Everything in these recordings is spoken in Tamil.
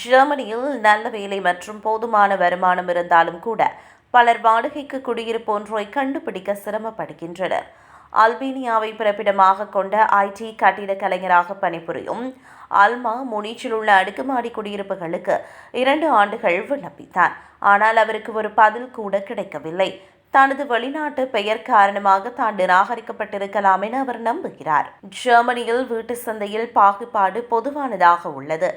ஜெர்மனியில் நல்ல வேலை மற்றும் போதுமான வருமானம் இருந்தாலும் கூட பலர் வாடகைக்கு குடியிருப்பு ஒன்றை கண்டுபிடிக்க சிரமப்படுகின்றனர். அல்பேனியாவை பிறப்பிடமாக கொண்ட ஐடி கட்டிட கலைஞராக பணிபுரியும் அல்மா முனிச்சில் உள்ள அடுக்குமாடி குடியிருப்புகளுக்கு இரண்டு ஆண்டுகள் விண்ணப்பித்தார். ஆனால் அவருக்கு ஒரு பதில் கூட கிடைக்கவில்லை. தனது வெளிநாட்டு பெயர் காரணமாக தான் நிராகரிக்கப்பட்டிருக்கலாம் என அவர் நம்புகிறார். ஜெர்மனியில் வீட்டு சந்தையில் பாகுபாடு பொதுவானதாக உள்ளது.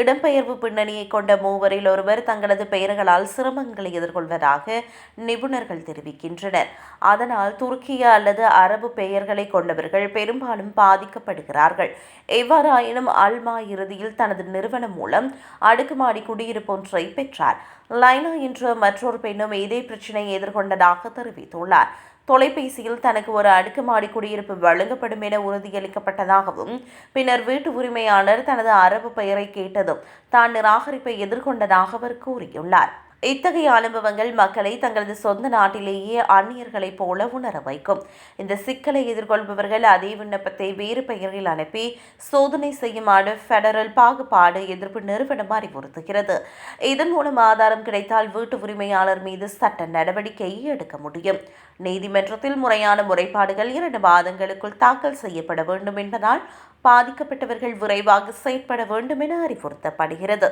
இடம்பெயர்வு பின்னணியை கொண்ட மூவரில் ஒருவர் தங்களது பெயர்களால் சிரமங்களை எதிர்கொள்வதாக நிபுணர்கள் தெரிவிக்கின்றனர். அதனால் துருக்கிய அல்லது அரபு பெயர்களை கொண்டவர்கள் பெரும்பாலும் பாதிக்கப்படுகிறார்கள். எவ்வாறாயினும் அல்மா இறுதியில் தனது நிறுவனம் மூலம் அடுக்குமாடி குடியிருப்பு ஒன்றை பெற்றார். லைனா என்ற மற்றொரு பெண்ணும் இதே பிரச்சினையை எதிர்கொண்டதாக தெரிவித்துள்ளார். தொலைபேசியில் தனக்கு ஒரு அடுக்குமாடி குடியிருப்பு வழங்கப்படும் என உறுதியளிக்கப்பட்டதாகவும் பின்னர் வீட்டு உரிமையாளர் தனது அரபு பெயரை கேட்டதும் தான் நிராகரிப்பை எதிர்கொண்டதாக அவர் கூறியுள்ளார். இத்தகைய அனுபவங்கள் மக்களை தங்களது சொந்த நாட்டிலேயே அந்நியர்களைப் போல உணர வைக்கும். இந்த சிக்கலை எதிர்கொள்பவர்கள் அதே விண்ணப்பத்தை வேறு பெயரில் அனுப்பி சோதனை செய்யுமாறு ஃபெடரல் பாகுபாடு எதிர்ப்பு நிறுவனம் அறிவுறுத்துகிறது. இதன் மூலம் ஆதாரம் கிடைத்தால் வீட்டு உரிமையாளர் மீது சட்ட நடவடிக்கை எடுக்க முடியும். நீதிமன்றத்தில் முறையான முறைப்பாடுகள் இரண்டு மாதங்களுக்குள் தாக்கல் செய்யப்பட வேண்டும் என்பதால் பாதிக்கப்பட்டவர்கள் விரைவாக செயற்பட வேண்டும் என அறிவுறுத்தப்படுகிறது.